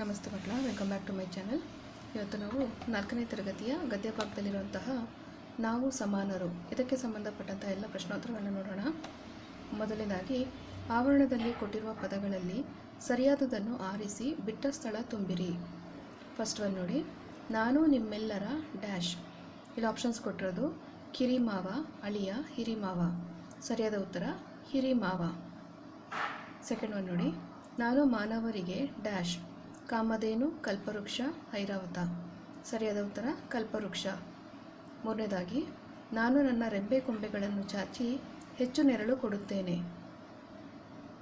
ನಮಸ್ತೆ ಮಕ್ಕಳ welcome back to my channel ಇವತ್ತು ನಾವು ನಾಲ್ಕನೇ ತರಗತಿಯ ಗದ್ಯ ಭಾಗದಲ್ಲಿರುವಂತಹ ನಾವು ಸಮಾನರು, ಇದಕ್ಕೆ ಸಂಬಂಧಪಟ್ಟಂತಹ ಎಲ್ಲ ಪ್ರಶ್ನೋತ್ತರಗಳನ್ನು ನೋಡೋಣ. ಮೊದಲನೇದಾಗಿ, ಆವರಣದಲ್ಲಿ ಕೊಟ್ಟಿರುವ ಪದಗಳಲ್ಲಿ ಸರಿಯಾದದನ್ನು ಆರಿಸಿ ಬಿಟ್ಟ ಸ್ಥಳ ತುಂಬಿರಿ. ಫಸ್ಟ್ ಒನ್ ನೋಡಿ, ನಾನು ನಿಮ್ಮೆಲ್ಲರ ಡ್ಯಾಶ್ ಇಲ್ಲಿ ಆಪ್ಷನ್ಸ್ ಕೊಟ್ಟಿರೋದು, ಕಿರಿಮಾವ, ಅಳಿಯ, ಹಿರಿಮಾವ. ಸರಿಯಾದ ಉತ್ತರ, ಹಿರಿಮಾವ. ಸೆಕೆಂಡ್ ಒನ್ ನೋಡಿ, ನಾನು ಮಾನವರಿಗೆ ಡ್ಯಾಶ್ ಕಾಮಧೇನು, ಕಲ್ಪವೃಕ್ಷ, ಐರಾವತ. ಸರಿಯಾದ ಉತ್ತರ, ಕಲ್ಪವೃಕ್ಷ. ಮೂರನೇದಾಗಿ, ನಾನು ನನ್ನ ರೆಂಬೆ ಕೊಂಬೆಗಳನ್ನು ಚಾಚಿ ಹೆಚ್ಚು ನೆರಳು ಕೊಡುತ್ತೇನೆ.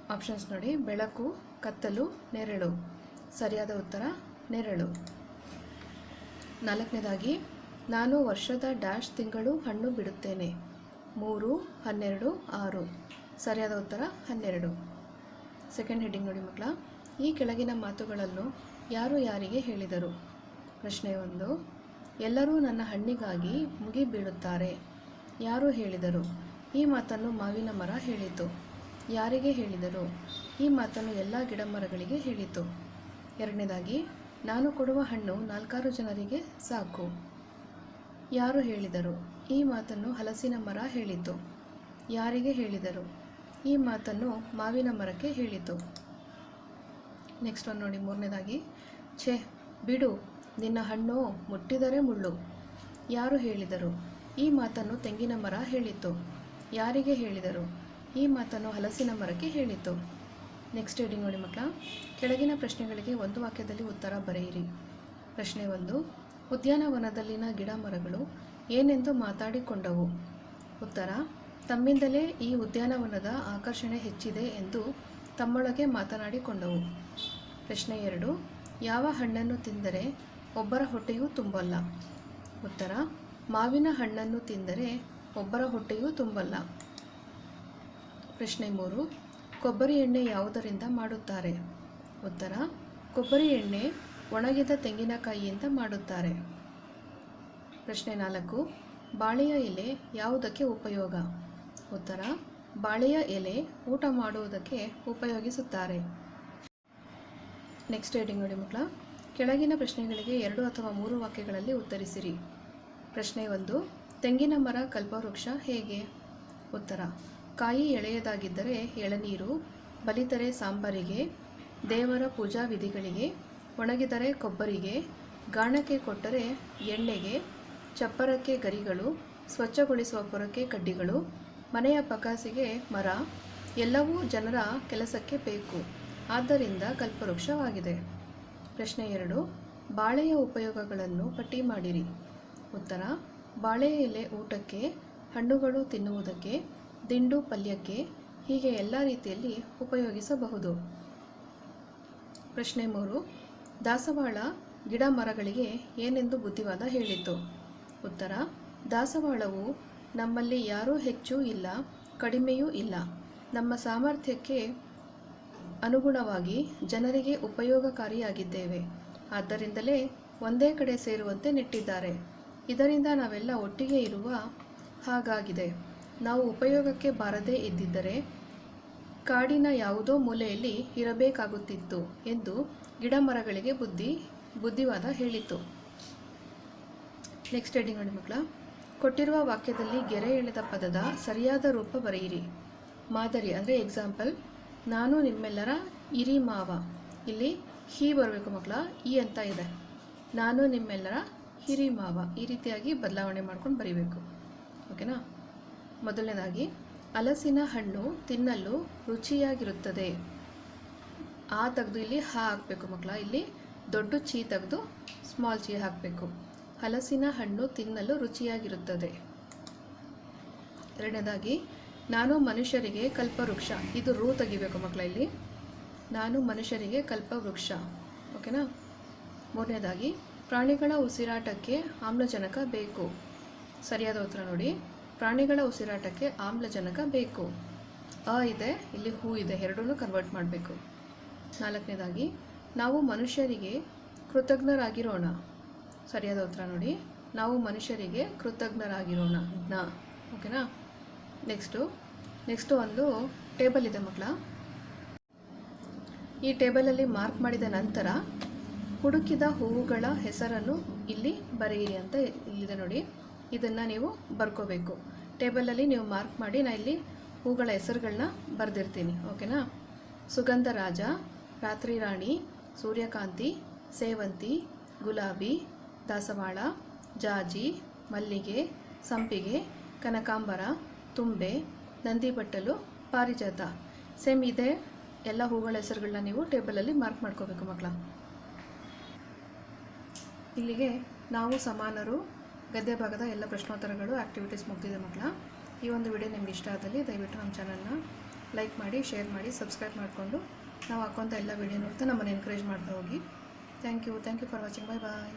ಆಪ್ಷನ್ಸ್ ನೋಡಿ, ಬೆಳಕು, ಕತ್ತಲು, ನೆರಳು. ಸರಿಯಾದ ಉತ್ತರ, ನೆರಳು. ನಾಲ್ಕನೇದಾಗಿ, ನಾನು ವರ್ಷದ ಡ್ಯಾಶ್ ತಿಂಗಳು ಹಣ್ಣು ಬಿಡುತ್ತೇನೆ. ಮೂರು, ಹನ್ನೆರಡು, ಆರು. ಸರಿಯಾದ ಉತ್ತರ, ಹನ್ನೆರಡು. ಸೆಕೆಂಡ್ ಹೆಡ್ಡಿಂಗ್ ನೋಡಿ ಮಕ್ಕಳ. ಈ ಕೆಳಗಿನ ಮಾತುಗಳನ್ನು ಯಾರು ಯಾರಿಗೆ ಹೇಳಿದರು? ಪ್ರಶ್ನೆ ಒಂದು. ಎಲ್ಲರೂ ನನ್ನ ಹಣ್ಣಿಗಾಗಿ ಮುಗಿ ಬೀಳುತ್ತಾರೆ. ಯಾರು ಹೇಳಿದರು? ಈ ಮಾತನ್ನು ಮಾವಿನ ಮರ ಹೇಳಿತು. ಯಾರಿಗೆ ಹೇಳಿದರು? ಈ ಮಾತನ್ನು ಎಲ್ಲ ಗಿಡಮರಗಳಿಗೆ ಹೇಳಿತು. ಎರಡನೇದಾಗಿ, ನಾನು ಕೊಡುವ ಹಣ್ಣು ನಾಲ್ಕಾರು ಜನರಿಗೆ ಸಾಕು. ಯಾರು ಹೇಳಿದರು? ಈ ಮಾತನ್ನು ಹಲಸಿನ ಮರ ಹೇಳಿತು. ಯಾರಿಗೆ ಹೇಳಿದರು? ಈ ಮಾತನ್ನು ಮಾವಿನ ಮರಕ್ಕೆ ಹೇಳಿತು. ನೆಕ್ಸ್ಟ್ ಒಂದು ನೋಡಿ, ಮೂರನೇದಾಗಿ. ಛೇ, ಬಿಡು, ನಿನ್ನ ಹಣ್ಣು ಮುಟ್ಟಿದರೆ ಮುಳ್ಳು. ಯಾರು ಹೇಳಿದರು? ಈ ಮಾತನ್ನು ತೆಂಗಿನ ಮರ ಹೇಳಿತು ಯಾರಿಗೆ ಹೇಳಿದರು? ಈ ಮಾತನ್ನು ಹಲಸಿನ ಮರಕ್ಕೆ ಹೇಳಿತು ನೆಕ್ಸ್ಟ್ ರೀಡಿಂಗ್ ನೋಡಿ ಮಕ್ಕಳ. ಕೆಳಗಿನ ಪ್ರಶ್ನೆಗಳಿಗೆ ಒಂದು ವಾಕ್ಯದಲ್ಲಿ ಉತ್ತರ ಬರೆಯಿರಿ. ಪ್ರಶ್ನೆ ಒಂದು. ಉದ್ಯಾನವನದಲ್ಲಿನ ಗಿಡ ಮರಗಳು ಏನೆಂದು ಮಾತಾಡಿಕೊಂಡವು? ಉತ್ತರ. ತಮ್ಮಿಂದಲೇ ಈ ಉದ್ಯಾನವನದ ಆಕರ್ಷಣೆ ಹೆಚ್ಚಿದೆ ಎಂದು ತಮ್ಮೊಳಗೆ ಮಾತನಾಡಿಕೊಂಡವು. ಪ್ರಶ್ನೆ ಎರಡು, ಯಾವ ಹಣ್ಣನ್ನು ತಿಂದರೆ ಒಬ್ಬರ ಹೊಟ್ಟೆಯೂ ತುಂಬಲ್ಲ? ಉತ್ತರ, ಮಾವಿನ ಹಣ್ಣನ್ನು ತಿಂದರೆ ಒಬ್ಬರ ಹೊಟ್ಟೆಯೂ ತುಂಬಲ್ಲ. ಪ್ರಶ್ನೆ ಮೂರು, ಕೊಬ್ಬರಿ ಎಣ್ಣೆ ಯಾವುದರಿಂದ ಮಾಡುತ್ತಾರೆ? ಉತ್ತರ, ಕೊಬ್ಬರಿ ಎಣ್ಣೆ ಒಣಗಿದ ತೆಂಗಿನಕಾಯಿಯಿಂದ ಮಾಡುತ್ತಾರೆ. ಪ್ರಶ್ನೆ ನಾಲ್ಕು, ಬಾಳೆಯ ಎಲೆ ಯಾವುದಕ್ಕೆ ಉಪಯೋಗ? ಉತ್ತರ ಬಾಳೆಯ ಎಲೆ ಊಟ ಮಾಡುವುದಕ್ಕೆ ಉಪಯೋಗಿಸುತ್ತಾರೆ. ನೆಕ್ಸ್ಟ್ ರೀಡಿಂಗ್ ನೋಡಿ ಮಕ್ಕಳ. ಕೆಳಗಿನ ಪ್ರಶ್ನೆಗಳಿಗೆ ಎರಡು ಅಥವಾ ಮೂರು ವಾಕ್ಯಗಳಲ್ಲಿ ಉತ್ತರಿಸಿರಿ. ಪ್ರಶ್ನೆ ಒಂದು, ತೆಂಗಿನ ಮರ ಕಲ್ಪವೃಕ್ಷ ಹೇಗೆ? ಉತ್ತರ, ಕಾಯಿ ಎಳೆಯದಾಗಿದ್ದರೆ ಎಳನೀರು, ಬಲಿತರೆ ಸಾಂಬಾರಿಗೆ, ದೇವರ ಪೂಜಾ ವಿಧಿಗಳಿಗೆ, ಒಣಗಿದರೆ ಕೊಬ್ಬರಿಗೆ, ಗಾಣಕ್ಕೆ ಕೊಟ್ಟರೆ ಎಣ್ಣೆಗೆ, ಚಪ್ಪರಕ್ಕೆ ಗರಿಗಳು, ಸ್ವಚ್ಛಗೊಳಿಸುವ ಪೊರಕೆ ಕಡ್ಡಿಗಳು ಮನೆಯ ಪಕಾಸಿಗೆ ಮರ, ಎಲ್ಲವೂ ಜನರ ಕೆಲಸಕ್ಕೆ ಬೇಕು. ಆದ್ದರಿಂದ ಕಲ್ಪವೃಕ್ಷವಾಗಿದೆ. ಪ್ರಶ್ನೆ ಎರಡು, ಬಾಳೆಯ ಉಪಯೋಗಗಳನ್ನು ಪಟ್ಟಿ ಮಾಡಿರಿ. ಉತ್ತರ ಬಾಳೆ ಎಲೆ ಊಟಕ್ಕೆ, ಹಣ್ಣುಗಳು ತಿನ್ನುವುದಕ್ಕೆ, ದಿಂಡು ಪಲ್ಯಕ್ಕೆ ಹೀಗೆ ಎಲ್ಲ ರೀತಿಯಲ್ಲಿ ಉಪಯೋಗಿಸಬಹುದು. ಪ್ರಶ್ನೆ ಮೂರು, ದಾಸವಾಳ ಗಿಡ ಮರಗಳಿಗೆ ಏನೆಂದು ಬುದ್ಧಿವಾದ ಹೇಳಿತು. ಉತ್ತರ, ದಾಸವಾಳವು ನಮ್ಮಲ್ಲಿ ಯಾರೂ ಹೆಚ್ಚು ಇಲ್ಲ, ಕಡಿಮೆಯೂ ಇಲ್ಲ. ನಮ್ಮ ಸಾಮರ್ಥ್ಯಕ್ಕೆ ಅನುಗುಣವಾಗಿ ಜನರಿಗೆ ಉಪಯೋಗಕಾರಿಯಾಗಿದ್ದೇವೆ. ಆದ್ದರಿಂದಲೇ ಒಂದೇ ಕಡೆ ಸೇರುವಂತೆ ನೆಟ್ಟಿದ್ದಾರೆ. ಇದರಿಂದ ನಾವೆಲ್ಲ ಒಟ್ಟಿಗೆ ಇರುವ ಹಾಗಾಗಿದೆ. ನಾವು ಉಪಯೋಗಕ್ಕೆ ಬಾರದೇ ಇದ್ದಿದ್ದರೆ ಕಾಡಿನ ಯಾವುದೋ ಮೂಲೆಯಲ್ಲಿ ಇರಬೇಕಾಗುತ್ತಿತ್ತು ಎಂದು ಗಿಡ ಮರಗಳಿಗೆ ಬುದ್ಧಿ, ಬುದ್ಧಿವಾದ ಹೇಳಿತು ನೆಕ್ಸ್ಟ್ ನೋಡಿ ಮಕ್ಕಳ. ಕೊಟ್ಟಿರುವ ವಾಕ್ಯದಲ್ಲಿ ಗೆರೆ ಎಳೆದ ಪದದ ಸರಿಯಾದ ರೂಪ ಬರೆಯಿರಿ. ಮಾದರಿ ಅಂದರೆ ಎಕ್ಸಾಂಪಲ್ ನಾನು ನಿಮ್ಮೆಲ್ಲರ ಇರಿ ಮಾವ. ಇಲ್ಲಿ ಹಿ ಬರಬೇಕು ಮಕ್ಕಳ, ಈ ಅಂತ ಇದೆ. ನಾನು ನಿಮ್ಮೆಲ್ಲರ ಹಿರಿ ಮಾವ. ಈ ರೀತಿಯಾಗಿ ಬದಲಾವಣೆ ಮಾಡ್ಕೊಂಡು ಬರೀಬೇಕು. ಓಕೆನಾ ಮೊದಲನೇದಾಗಿ ಹಲಸಿನ ಹಣ್ಣು ತಿನ್ನಲು ರುಚಿಯಾಗಿರುತ್ತದೆ. ಆ ತೆಗೆದು ಇಲ್ಲಿ ಹಾ ಹಾಕಬೇಕು ಮಕ್ಕಳ. ಇಲ್ಲಿ ದೊಡ್ಡ ಚೀ ತೆಗೆದು ಸ್ಮಾಲ್ ಚೀ ಹಾಕಬೇಕು. ಹಲಸಿನ ಹಣ್ಣು ತಿನ್ನಲು ರುಚಿಯಾಗಿರುತ್ತದೆ. ಎರಡನೇದಾಗಿ, ನಾನು ಮನುಷ್ಯರಿಗೆ ಕಲ್ಪವೃಕ್ಷ. ಇದು ರೂ ತೆಗಿಬೇಕು ಮಕ್ಕಳ ಇಲ್ಲಿ. ನಾನು ಮನುಷ್ಯರಿಗೆ ಕಲ್ಪವೃಕ್ಷ. ಓಕೆನಾ? ಮೂರನೇದಾಗಿ, ಪ್ರಾಣಿಗಳ ಉಸಿರಾಟಕ್ಕೆ ಆಮ್ಲಜನಕ ಬೇಕು. ಸರಿಯಾದ ಉತ್ತರ ನೋಡಿ. ಪ್ರಾಣಿಗಳ ಉಸಿರಾಟಕ್ಕೆ ಆಮ್ಲಜನಕ ಬೇಕು. ಅ ಇದೆ, ಇಲ್ಲಿ ಹೂ ಇದೆ ಎರಡೂ ಕನ್ವರ್ಟ್ ಮಾಡಬೇಕು. ನಾಲ್ಕನೇದಾಗಿ, ನಾವು ಮನುಷ್ಯರಿಗೆ ಕೃತಜ್ಞರಾಗಿರೋಣ. ಸರಿಯಾದ ಉತ್ತರ ನೋಡಿ. ನಾವು ಮನುಷ್ಯರಿಗೆ ಕೃತಜ್ಞರಾಗಿರೋಣ. ಜ್ಞ ಓಕೆನಾ? ನೆಕ್ಸ್ಟು. ನೆಕ್ಸ್ಟು ಒಂದು ಟೇಬಲ್ ಇದೆ ಮಕ್ಕಳ. ಈ ಟೇಬಲಲ್ಲಿ ಮಾರ್ಕ್ ಮಾಡಿದ ನಂತರ ಹುಡುಕಿದ ಹೂವುಗಳ ಹೆಸರನ್ನು ಇಲ್ಲಿ ಬರೆಯಿರಿ ಅಂತ ಇಲ್ಲಿದೆ ನೋಡಿ. ಇದನ್ನು ನೀವು ಬರ್ಕೋಬೇಕು. ಟೇಬಲಲ್ಲಿ ನೀವು ಮಾರ್ಕ್ ಮಾಡಿ ನಾನು ಇಲ್ಲಿ ಹೂಗಳ ಹೆಸರುಗಳನ್ನ ಬರೆದಿರ್ತೀನಿ. ಓಕೆನಾ? ಸುಗಂಧರಾಜ, ರಾತ್ರಿ ರಾಣಿ, ಸೂರ್ಯಕಾಂತಿ, ಸೇವಂತಿ, ಗುಲಾಬಿ ದಾಸವಾಳ, ಜಾಜಿ, ಮಲ್ಲಿಗೆ, ಸಂಪಿಗೆ, ಕನಕಾಂಬರ, ತುಂಬೆ, ನಂದಿಬಟ್ಟಲು, ಪಾರಿಜಾತ. ಸೇಮ್ ಇದೆ. ಎಲ್ಲ ಹೂಗಳ ಹೆಸರುಗಳನ್ನ ನೀವು ಟೇಬಲಲ್ಲಿ ಮಾರ್ಕ್ ಮಾಡ್ಕೋಬೇಕು ಮಕ್ಕಳ. ಇಲ್ಲಿಗೆ ನಾವು ಸಮಾನರು, ಗದ್ಯ ಭಾಗದ ಎಲ್ಲ ಪ್ರಶ್ನೋತ್ತರಗಳು ಆ್ಯಕ್ಟಿವಿಟೀಸ್ ಮುಗಿದಿದೆ ಮಕ್ಕಳ. ಈ ಒಂದು ವಿಡಿಯೋ ನಿಮ್ಗೆ ಇಷ್ಟ ಆದಲ್ಲಿ ದಯವಿಟ್ಟು ನಮ್ಮ ಚಾನಲ್ನ ಲೈಕ್ ಮಾಡಿ ಶೇರ್ ಮಾಡಿ ಸಬ್ಸ್ಕ್ರೈಬ್ ಮಾಡಿಕೊಂಡು ನಾವು ಹಾಕೋಂಥ ಎಲ್ಲ ವಿಡಿಯೋ ನೋಡ್ತಾ ನಮ್ಮನ್ನು ಎನ್ಕರೇಜ್ ಮಾಡ್ತಾ ಹೋಗಿ. Thank you thank you for watching bye bye